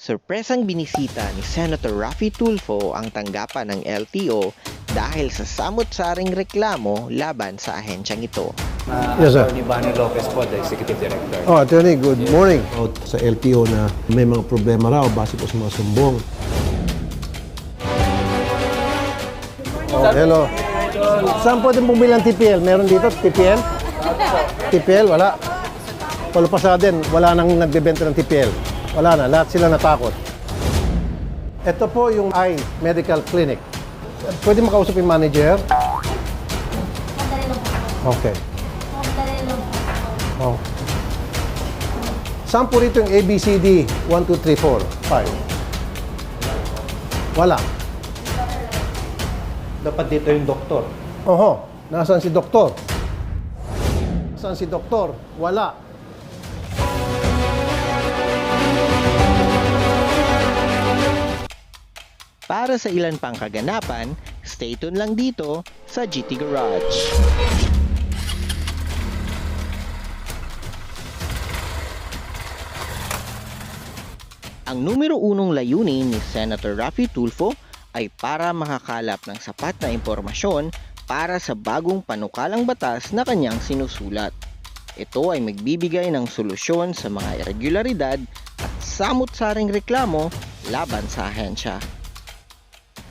Sorpresang binisita ni Senator Raffy Tulfo ang tanggapan ng LTO dahil sa samot-saring reklamo laban sa ahensyang ito. Uh, Yes, sir. Attorney Bani Lopez po, the Executive Director. Oh, Attorney, good morning. Out sa LTO na may mga problema raw base po sa mga sumbong. Oh, hello. Saan pwede bumili ng TPL? Meron dito TPL? TPL, wala. Palupasaden, wala nang nagbebenta ng TPL. Wala na, lahat sila natakot. Ito po yung Eye Medical Clinic. Pwede makausap yung manager? Okay. Oh. Saan po rito yung ABCD? 1, 2, 3, 4, 5. Wala. Dapat dito yung doktor. Oho. Nasaan si doktor? Nasaan si doktor? Wala. Para sa ilan pang kaganapan, stay tuned lang dito sa GT Garage. Ang numero unong layunin ni Senator Raffy Tulfo ay para makakalap ng sapat na impormasyon para sa bagong panukalang batas na kanyang sinusulat. Ito ay magbibigay ng solusyon sa mga irregularidad at samut-saring reklamo laban sa ahensya.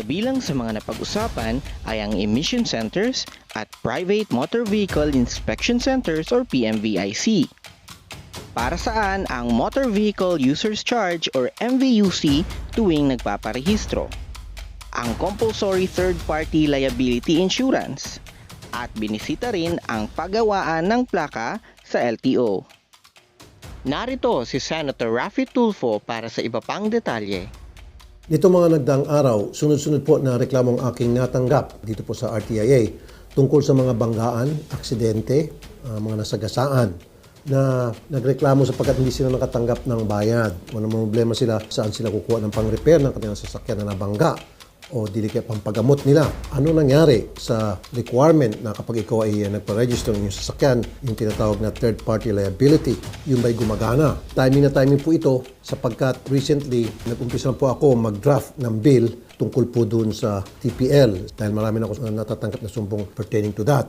Kabilang sa mga napag-usapan ay ang emission centers at Private Motor Vehicle Inspection Centers or PMVIC. Para saan ang Motor Vehicle Users Charge or MVUC tuwing nagpaparehistro. Ang Compulsory Third Party Liability Insurance at binisita rin ang paggawaan ng plaka sa LTO. Narito si Senator Raffy Tulfo para sa iba pang detalye. Dito mga nagdaang araw, sunod-sunod po na reklamong aking natanggap dito po sa RTIA tungkol sa mga banggaan, aksidente, ah, mga nasagasaan na nagreklamo sapagkat hindi sila nakatanggap ng bayad. Ano problema sila saan sila kukuha ng pang-repair ng kanilang sasakyan na nabangga o dili kaya pampagamot nila. Ano nangyari sa requirement na kapag ikaw ay uh, nagpa-register ng iyong sasakyan, yung tinatawag na third party liability, yun ba'y gumagana? Timing na timing po ito sapagkat recently nag-umpisa po ako mag-draft ng bill tungkol po dun sa TPL dahil marami na ako uh, natatanggap na sumbong pertaining to that.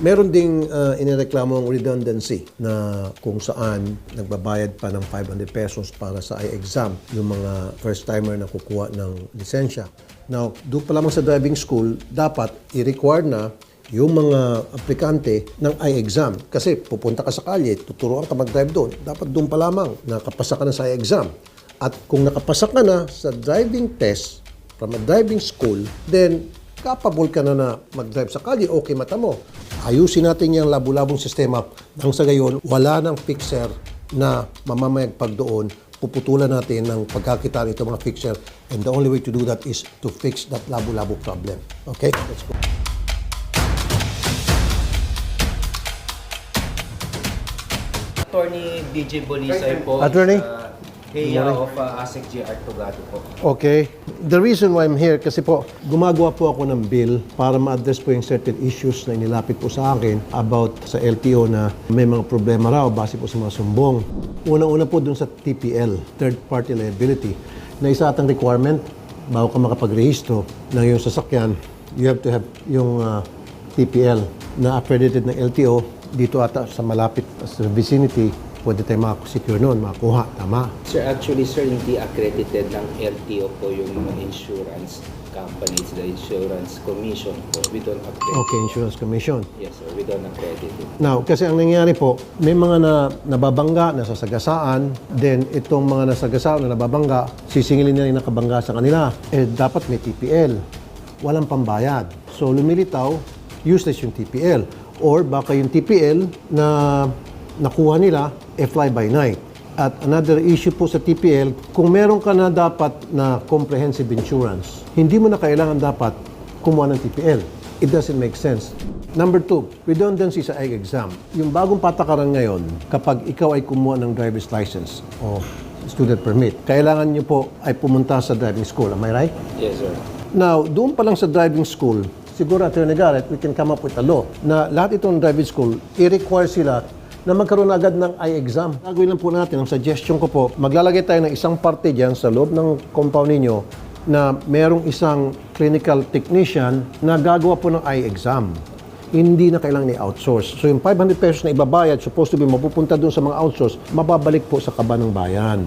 Meron ding uh, inireklamong redundancy na kung saan nagbabayad pa ng 500 pesos para sa i-exam yung mga first-timer na kukuha ng lisensya. Now, doon pa lamang sa driving school, dapat i-require na yung mga aplikante ng i-exam. Kasi pupunta ka sa kalye, tuturuan ka mag-drive doon. Dapat doon pa lamang nakapasa ka na sa i-exam. At kung nakapasa ka na sa driving test from a driving school, then capable ka na na mag-drive sa kalye, okay mata mo. Ayusin natin yung labu-labong sistema nang sa gayon, wala ng fixer na mamamayagpag doon puputulan natin ng pagkakitaan ito mga fixer and the only way to do that is to fix that labo-labo problem. Okay? Let's go. Attorney DJ Bonisay po. Attorney? Uh, Kaya of uh, ASEC GR Tugado po. Okay. The reason why I'm here kasi po gumagawa po ako ng bill para ma-address po yung certain issues na inilapit po sa akin about sa LTO na may mga problema raw base po sa mga sumbong. Unang-una po dun sa TPL, Third Party Liability, na isa atang requirement bago ka makapagrehistro ng iyong sasakyan, you have to have yung ah, TPL na accredited ng LTO dito ata sa malapit sa vicinity pwede tayo makasecure noon, makakuha. Tama? Sir, actually, sir, hindi accredited ng LTO po yung mga insurance companies, the insurance commission po. We don't accredit. Okay, Insurance Commission. Yes, sir, we don't accredit it. Now, kasi ang nangyayari po, may mga na nababangga, nasasagasaan, then itong mga nasagasaan na nababangga, sisingilin nila yung nakabangga sa kanila. Eh, dapat may TPL. Walang pambayad. So, lumilitaw, useless yung TPL. Or baka yung TPL na nakuha nila, eh, fly by night. At another issue po sa TPL, kung meron ka na dapat na comprehensive insurance, hindi mo na kailangan dapat kumuha ng TPL. It doesn't make sense. Number two, redundancy sa egg exam. Yung bagong patakaran ngayon, kapag ikaw ay kumuha ng driver's license o student permit, kailangan nyo po ay pumunta sa driving school. Am I right? Yes, sir. Now, doon pa lang sa driving school, siguro, Attorney Garrett, we can come up with a law na lahat itong driving school, i-require sila na magkaroon agad ng eye exam. Gagawin lang po natin, ang suggestion ko po, maglalagay tayo ng isang parte dyan sa loob ng compound ninyo na merong isang clinical technician na gagawa po ng eye exam. Hindi na kailangan i-outsource. So yung 500 pesos na ibabayad, supposed to be mapupunta dun sa mga outsource, mababalik po sa kaba ng bayan.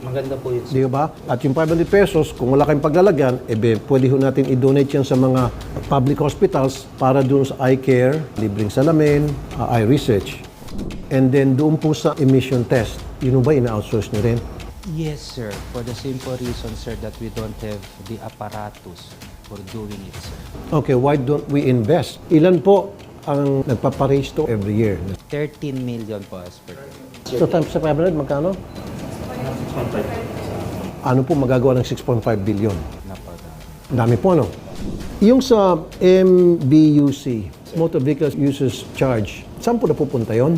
Maganda po yun. Di ba? At yung 500 pesos, kung wala kayong paglalagyan, eh be, pwede ho natin i-donate yan sa mga public hospitals para doon sa eye care, libreng salamin, uh, eye research. And then doon po sa emission test, yun ba ina-outsource nyo rin? Yes, sir. For the simple reason, sir, that we don't have the apparatus for doing it, sir. Okay, why don't we invest? Ilan po ang nagpapareach to every year? 13 million po as per. So times sa 500, magkano? Ano po magagawa ng 6.5 billion? Napadami. Ang dami po, no? Yung sa MBUC, Motor Vehicle Users Charge, saan po napupunta yon?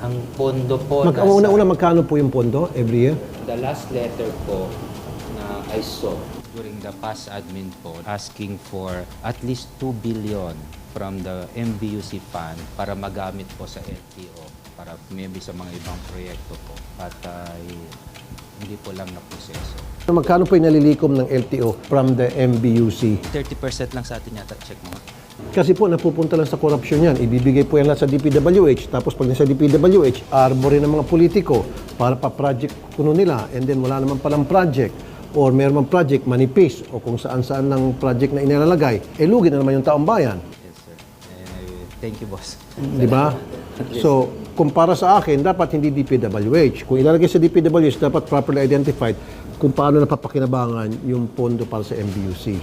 Ang pondo po, Mag, nasa- una-una, magkano po yung pondo every year? the last letter po na I saw during the past admin po asking for at least 2 billion from the MBUC fund para magamit po sa LTO para maybe sa mga ibang proyekto po at ah, hindi po lang na proseso. Magkano po yung nalilikom ng LTO from the MBUC? 30% lang sa atin yata, check mo. nga. Kasi po, napupunta lang sa korupsyon yan. Ibibigay po yan lahat sa DPWH. Tapos pag nasa DPWH, arbor ng mga politiko para pa-project kuno nila. And then wala naman palang project. Or meron project, manipis. O kung saan-saan ng project na inilalagay. Eh, lugi na naman yung taong bayan. Thank you, boss. Di ba? So, kung para sa akin, dapat hindi DPWH. Kung ilalagay sa DPWH, dapat properly identified kung paano napapakinabangan yung pondo para sa MBUC.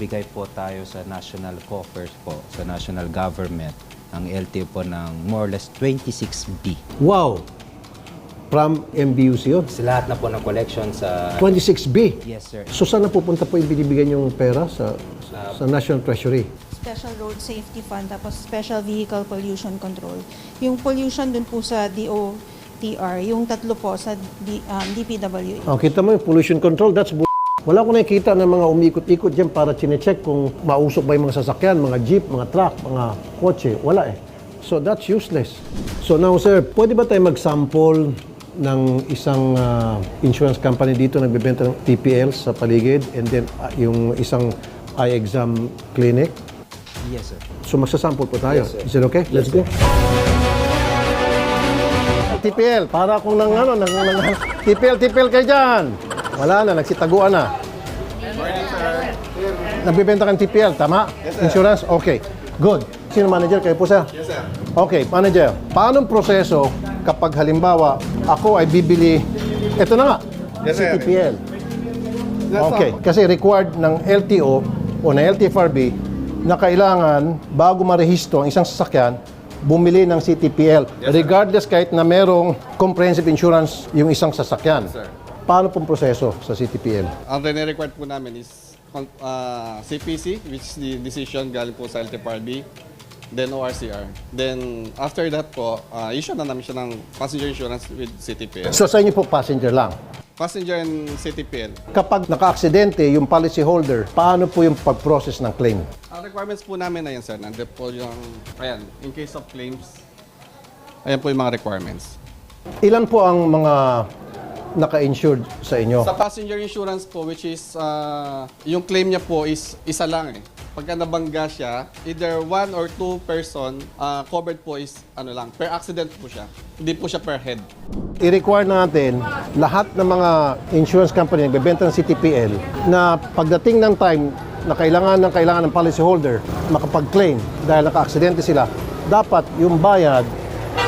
Bigay po tayo sa national coffers po, sa national government, ang LTO po ng more or less 26B. Wow! From MBUC yun. Sa lahat na po ng collection sa... 26B. Yes, sir. So, saan napupunta po yung binibigyan yung pera sa, sa National Treasury? Special Road Safety Fund, tapos Special Vehicle Pollution Control. Yung pollution dun po sa DOTR, yung tatlo po sa D, um, DPWH. Oh, kita mo yung pollution control, that's bull. Wala ko nakikita ng mga umikot-ikot dyan para chinecheck kung mausok ba yung mga sasakyan, mga jeep, mga truck, mga kotse. Wala eh. So that's useless. So now sir, pwede ba tayo mag-sample ng isang ah, insurance company dito nagbebenta ng TPL sa paligid and then ah, yung isang eye exam clinic? Yes, sir. So magsasample po tayo. Yes, sir. Is it okay? Let's go. TPL, para akong nang ano, nang, nang, TPL, TPL kayo dyan. Wala na, nagsitaguan na. Nagbibenta kang TPL, tama? Insurance? Okay. Good. Sino manager? Kayo po, sir? Yes, sir. Okay, manager. Paano proseso kapag halimbawa ako ay bibili, ito na nga, si TPL. Okay, kasi required ng LTO o ng LTFRB na kailangan bago marehistro ang isang sasakyan, bumili ng CTPL. regardless kahit na merong comprehensive insurance yung isang sasakyan. Paano pong proseso sa CTPL? Ang rene-required po namin is uh, CPC, which is the decision galing po sa LTFRB, then ORCR. Then after that po, uh, issue na namin siya ng passenger insurance with CTPL. So sa inyo po passenger lang. Passenger and CTPL. Kapag naka-aksidente yung policy holder, paano po yung pag-process ng claim? Ang requirements po namin na yan, sir. Nandiyan po yung, ayan, in case of claims, ayan po yung mga requirements. Ilan po ang mga naka-insured sa inyo? Sa passenger insurance po, which is, uh, yung claim niya po is isa lang eh. Pagka nabangga siya, either one or two person uh, covered po is ano lang, per accident po siya. Hindi po siya per head. i-require natin lahat ng mga insurance company na nagbebenta ng CTPL na pagdating ng time na kailangan ng kailangan ng policyholder makapag-claim dahil naka-aksidente sila, dapat yung bayad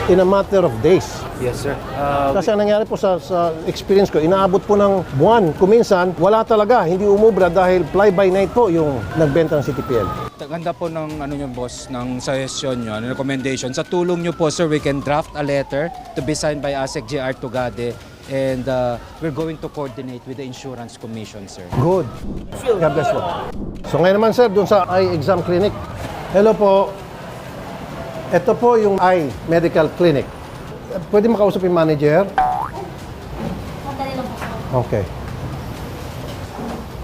in a matter of days. Yes, sir. Uh, Kasi ang nangyari po sa, sa experience ko, inaabot po ng buwan. Kuminsan, wala talaga, hindi umubra dahil fly-by-night po yung nagbenta ng CTPL. Ganda po ng ano nyo boss, ng suggestion nyo, ng recommendation. Sa tulong nyo po sir, we can draft a letter to be signed by ASEC JR Tugade and uh, we're going to coordinate with the Insurance Commission sir. Good. God bless po. So ngayon naman sir, dun sa eye exam clinic. Hello po. Ito po yung eye medical clinic. Pwede makausap yung manager? Okay.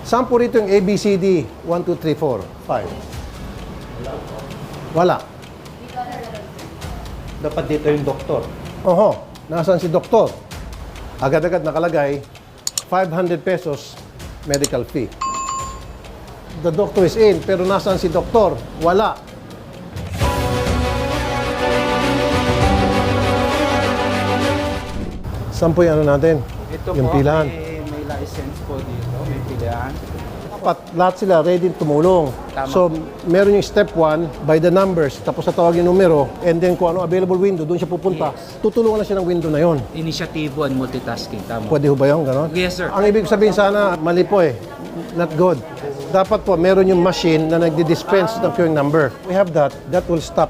Saan po rito yung ABCD? 1, 2, 3, 4, 5. Wala. Dapat dito yung doktor. Oho, nasaan si doktor? Agad-agad nakalagay, 500 pesos medical fee. The doctor is in, pero nasaan si doktor? Wala. Saan po yung ano natin? Ito yung po, pilahan. may, may license po dito, may pilihan. Dapat lahat sila ready tumulong. Tama. So, meron yung step 1 by the numbers, tapos tatawag yung numero, and then kung ano available window, doon siya pupunta. Tutulungan na siya ng window na yon. Initiatibo and multitasking, tama. Pwede ho ba yun, ganon? Yes, sir. Ang ibig sabihin sana, mali po eh. Not good. Dapat po, meron yung machine na nagdi-dispense ng queuing number. We have that. That will stop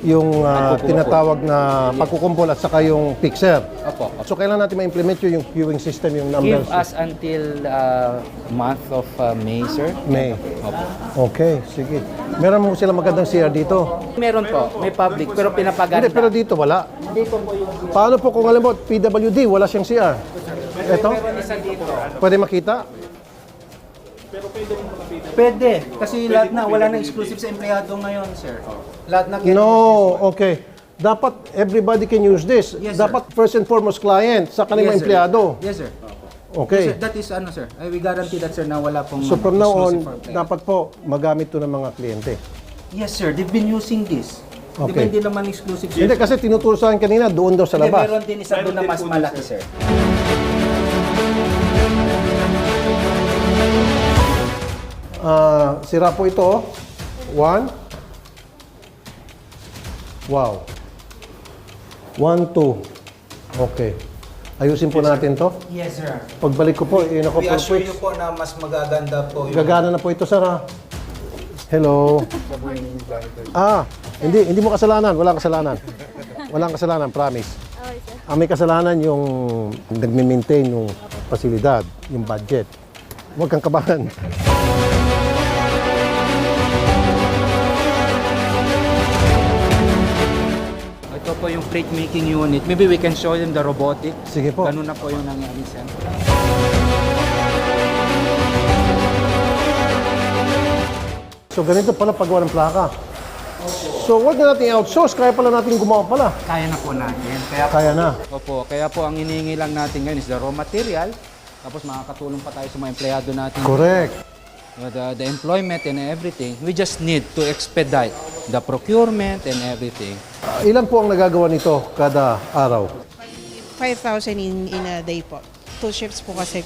yung ah, tinatawag na pagkukumpol at saka yung fixer. Opo, opo. So, kailangan natin ma-implement yun, yung queuing system, yung Give numbers. us until uh, month of uh, May, sir. May. Opo. Okay, sige. Meron mo sila magandang CR dito. Meron po, may public, pero pinapaganda. Hindi, pero dito wala. Paano po kung alam mo, PWD, wala siyang CR? Ito? isa dito. Pwede makita? Pwede, kasi lahat na, wala na exclusive sa empleyado ngayon, sir. Lahat na No, okay. Dapat everybody can use this. Yes, sir. Dapat first and foremost client sa kanila Yes, sir. empleyado. Yes, sir. Okay. Sir, that is ano, sir. I we guarantee that, sir, na wala pong So from now on, exclusive for empleyado. dapat po magamit to ng mga kliyente. Yes, sir. They've been using this. Di ba Okay. hindi naman exclusive, sir? Hindi kasi tinuturo sa akin kanina doon daw sa Hindi, labas. meron din isa doon na mas malaki, sir. Ah, sira po ito. oh. One. Wow. One, two. Okay. Ayusin po natin to. Yes, sir. Pagbalik ko po, yun ako We po. assure you po na mas magaganda po yung... Gagana na po ito, sir. ha? Hello. Ah, hindi hindi mo kasalanan, walang kasalanan. Walang kasalanan, promise. Ang may kasalanan yung nagme-maintain yung pasilidad, yung budget. Huwag kang kabahan. Yung plate making unit. Maybe we can show them the robotic. Sige po. Ganun na po yung nangyari, sir. So ganito pala paggawa ng plaka. So wag na natin outsource, kaya pala natin gumawa pala. Kaya na po natin. Kaya Kaya na. Opo, kaya po ang hinihingi lang natin ngayon is the raw material. Tapos makakatulong pa tayo sa mga empleyado natin. Correct. Uh, The, the employment and everything. We just need to expedite the procurement and everything. Ah, ilan po ang nagagawa nito kada araw? 5,000 in, in a day po. Two shifts po kasi.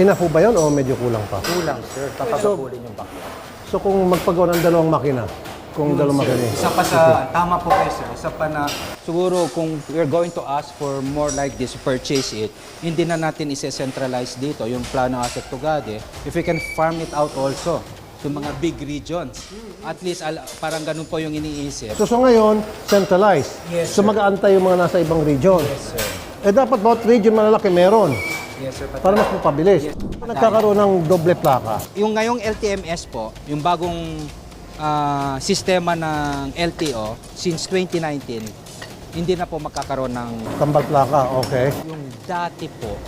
Enough po ba yun o medyo kulang pa? Kulang, sir. Papagapulin yung backlog. So kung magpagawa ng dalawang makina, kung dalawang makina, Isa pa sa, tama po kayo sir, isa pa na, siguro kung we're going to ask for more like this, purchase it, hindi na natin ise-centralize dito, yung plano asset tugade, if we can farm it out also to mga big regions. At least al- parang ganun po yung iniisip. So, so ngayon, centralized. Yes, so sir. mag-aantay yung mga nasa ibang region. Yes, sir. Eh dapat bawat region malalaki meron Yes, sir. para mas mapabilis. Yes. Nagkakaroon ng doble plaka. Yung ngayong LTMS po, yung bagong ah, sistema ng LTO since 2019, hindi na po magkakaroon ng Kambal plaka, okay. yung dati po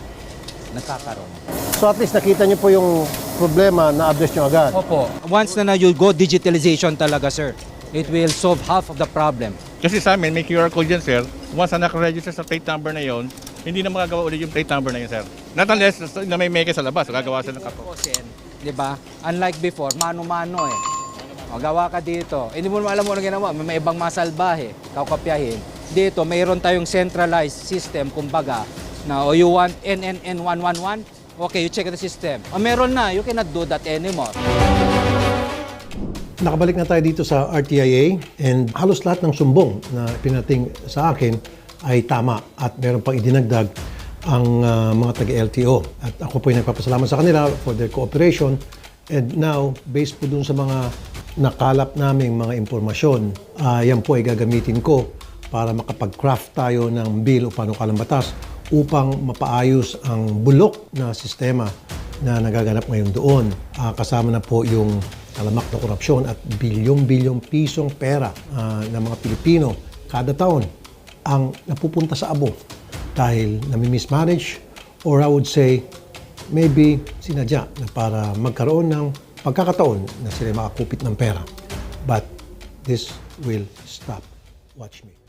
nagkakaroon. So at least nakita niyo po yung problema na address niyo agad. Opo. Once na na you go digitalization talaga, sir, it will solve half of the problem. Kasi sa amin, may QR code yan, sir. Once na nakaregister sa plate number na yon, hindi na magagawa ulit yung plate number na yun, sir. Not unless na may meke sa labas, gagawa sila ng kapo. Di ba? Unlike before, mano-mano eh. O, gawa ka dito. Eh, Hindi mo alam mo ano ginawa. May, may ibang masalbahe. Kakopyahin. Dito, mayroon tayong centralized system, kumbaga, na o you want NNN 111, okay, you check the system. O meron na, you cannot do that anymore. Nakabalik na tayo dito sa RTIA and halos lahat ng sumbong na pinating sa akin ay tama at meron pang idinagdag ang ah, mga taga-LTO. At ako po ay nagpapasalamat sa kanila for their cooperation and now, based po dun sa mga nakalap naming mga impormasyon, ah, yan po ay gagamitin ko para makapag-craft tayo ng bill o panukalang batas upang mapaayos ang bulok na sistema na nagaganap ngayon doon. Ah, kasama na po yung talamak na korupsyon at bilyong-bilyong pisong pera ah, ng mga Pilipino kada taon ang napupunta sa abo dahil nami-mismanage or I would say maybe sinadya na para magkaroon ng pagkakataon na sila makakupit ng pera. But this will stop. Watch me.